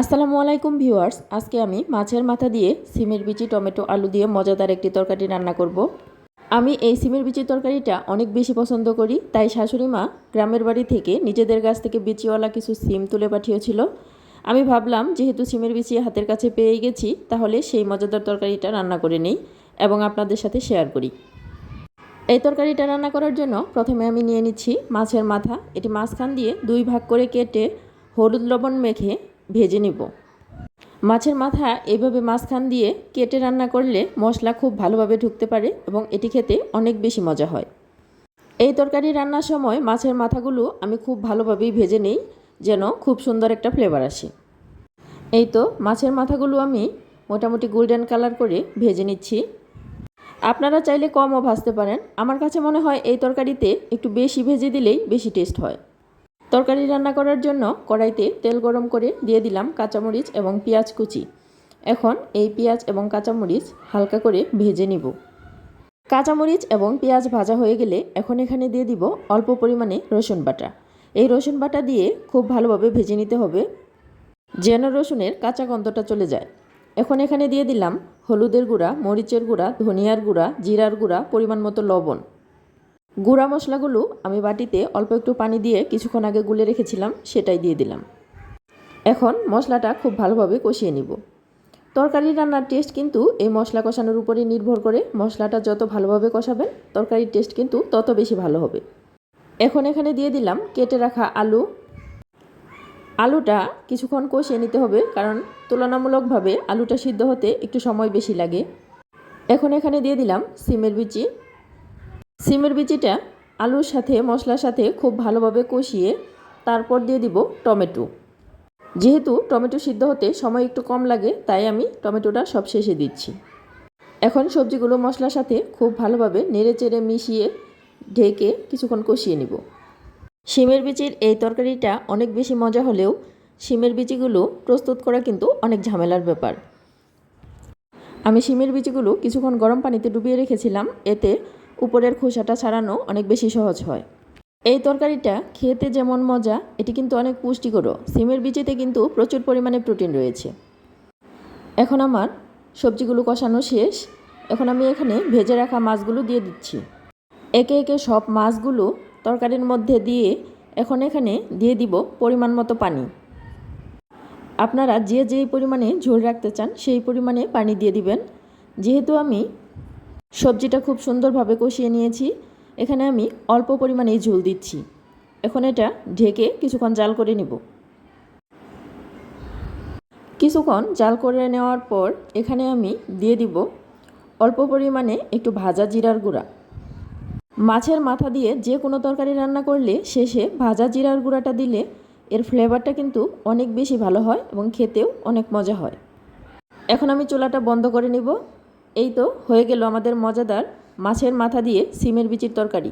আসসালামু আলাইকুম ভিউয়ার্স, আজকে আমি মাছের মাথা দিয়ে সিমের বিচি, টমেটো, আলু দিয়ে মজাদার একটি তরকারি রান্না করব। আমি এই সিমের বিচি তরকারিটা অনেক বেশি পছন্দ করি, তাই শাশুড়ি মা গ্রামের বাড়ি থেকে নিজেদের গাছ থেকে বিচিওয়ালা কিছু সিম তুলে পাঠিয়েছিল। আমি ভাবলাম, যেহেতু সিমের বিচি হাতের কাছে পেয়ে গেছি, তাহলে সেই মজাদার তরকারিটা রান্না করে নিই এবং আপনাদের সাথে শেয়ার করি। এই তরকারিটা রান্না করার জন্য প্রথমে আমি নিয়ে নিচ্ছি মাছের মাথা। এটি মাঝখান দিয়ে দুই ভাগ করে কেটে হলুদ লবণ মেখে ভেজে নিব। মাছের মাথা এইভাবে মাঝখান দিয়ে কেটে রান্না করলে মশলা খুব ভালোভাবে ঢুকতে পারে এবং এটি খেতে অনেক বেশি মজা হয়। এই তরকারি রান্নার সময় মাছের মাথাগুলো আমি খুব ভালোভাবেই ভেজে নিই, যেন খুব সুন্দর একটা ফ্লেভার আসে। এই তো মাছের মাথাগুলো আমি মোটামুটি গোল্ডেন কালার করে ভেজে নিচ্ছি। আপনারা চাইলে কমও ভাজতে পারেন। আমার কাছে মনে হয় এই তরকারিতে একটু বেশি ভেজে দিলেই বেশি টেস্ট হয়। তরকারি রান্না করার জন্য কড়াইতে তেল গরম করে দিয়ে দিলাম কাঁচামরিচ এবং পেঁয়াজ কুচি। এখন এই পেঁয়াজ এবং কাঁচামরিচ হালকা করে ভেজে নিব। কাঁচামরিচ এবং পেঁয়াজ ভাজা হয়ে গেলে এখন এখানে দিয়ে দিব অল্প পরিমাণে রসুন বাটা। এই রসুন বাটা দিয়ে খুব ভালোভাবে ভেজে নিতে হবে, যেন রসুনের কাঁচা গন্ধটা চলে যায়। এখন এখানে দিয়ে দিলাম হলুদের গুঁড়া, মরিচের গুঁড়া, ধনিয়ার গুঁড়া, জিরার গুঁড়া, পরিমাণ মতো লবণ। গুঁড়া মশলাগুলো আমি বাটিতে অল্প একটু পানি দিয়ে কিছুক্ষণ আগে গুলে রেখেছিলাম, সেটাই দিয়ে দিলাম। এখন মশলাটা খুব ভালোভাবে কষিয়ে নিব। তরকারি রান্নার টেস্ট কিন্তু এই মশলা কষানোর উপরে নির্ভর করে মশলাটা যত ভালোভাবে কষাবেন তরকারির টেস্ট কিন্তু তত বেশি ভালো হবে। এখন এখানে দিয়ে দিলাম কেটে রাখা আলু। আলুটা কিছুক্ষণ কষিয়ে নিতে হবে, কারণ তুলনামূলকভাবে আলুটা সিদ্ধ হতে একটু সময় বেশি লাগে। এখন এখানে দিয়ে দিলাম সিমের বিচি। সিমের বিচিটা আলুর সাথে, মশলার সাথে খুব ভালোভাবে কষিয়ে তারপর দিয়ে দিব টমেটো। যেহেতু টমেটো সিদ্ধ হতে সময় একটু কম লাগে, তাই আমি টমেটোটা সব শেষে দিচ্ছি। এখন সবজিগুলো মশলার সাথে খুব ভালোভাবে নেড়ে চেড়ে মিশিয়ে ঢেকে কিছুক্ষণ কষিয়ে নিব। শিমের বিচির এই তরকারিটা অনেক বেশি মজা হলেও শিমের বিচিগুলো প্রস্তুত করা কিন্তু অনেক ঝামেলার ব্যাপার। আমি শিমের বিচিগুলো কিছুক্ষণ গরম পানিতে ডুবিয়ে রেখেছিলাম, এতে উপরের খোসাটা ছাড়ানো অনেক বেশি সহজ হয়। এই তরকারিটা খেতে যেমন মজা, এটি কিন্তু অনেক পুষ্টিকরও। সিমের বিচিতে কিন্তু প্রচুর পরিমাণে প্রোটিন রয়েছে। এখন আমার সবজিগুলো কষানো শেষ। এখন আমি এখানে ভেজে রাখা মাছগুলো দিয়ে দিচ্ছি। একে একে সব মাছগুলো তরকারির মধ্যে দিয়ে এখন এখানে দিয়ে দিব পরিমাণ মতো পানি। আপনারা যে যেই পরিমাণে ঝোল রাখতে চান, সেই পরিমাণে পানি দিয়ে দিবেন। যেহেতু আমি সবজিটা খুব সুন্দরভাবে কষিয়ে নিয়েছি। এখানে আমি অল্প পরিমাণেই ঝোল দিচ্ছি। এখন এটা ঢেকে কিছুক্ষণ জাল করে নিব। কিছুক্ষণ জাল করে নেওয়ার পর এখানে আমি দিয়ে দিব অল্প পরিমাণে একটু ভাজা জিরার গুঁড়া। মাছের মাথা দিয়ে যে কোনো তরকারি রান্না করলে শেষে ভাজা জিরার গুঁড়াটা দিলে এর ফ্লেভারটা কিন্তু অনেক বেশি ভালো হয় এবং খেতেও অনেক মজা হয়। এখন আমি চুলাটা বন্ধ করে নিব। এই তো হয়ে গেল আমাদের মজাদার মাছের মাথা দিয়ে সিমের বিচির তরকারি।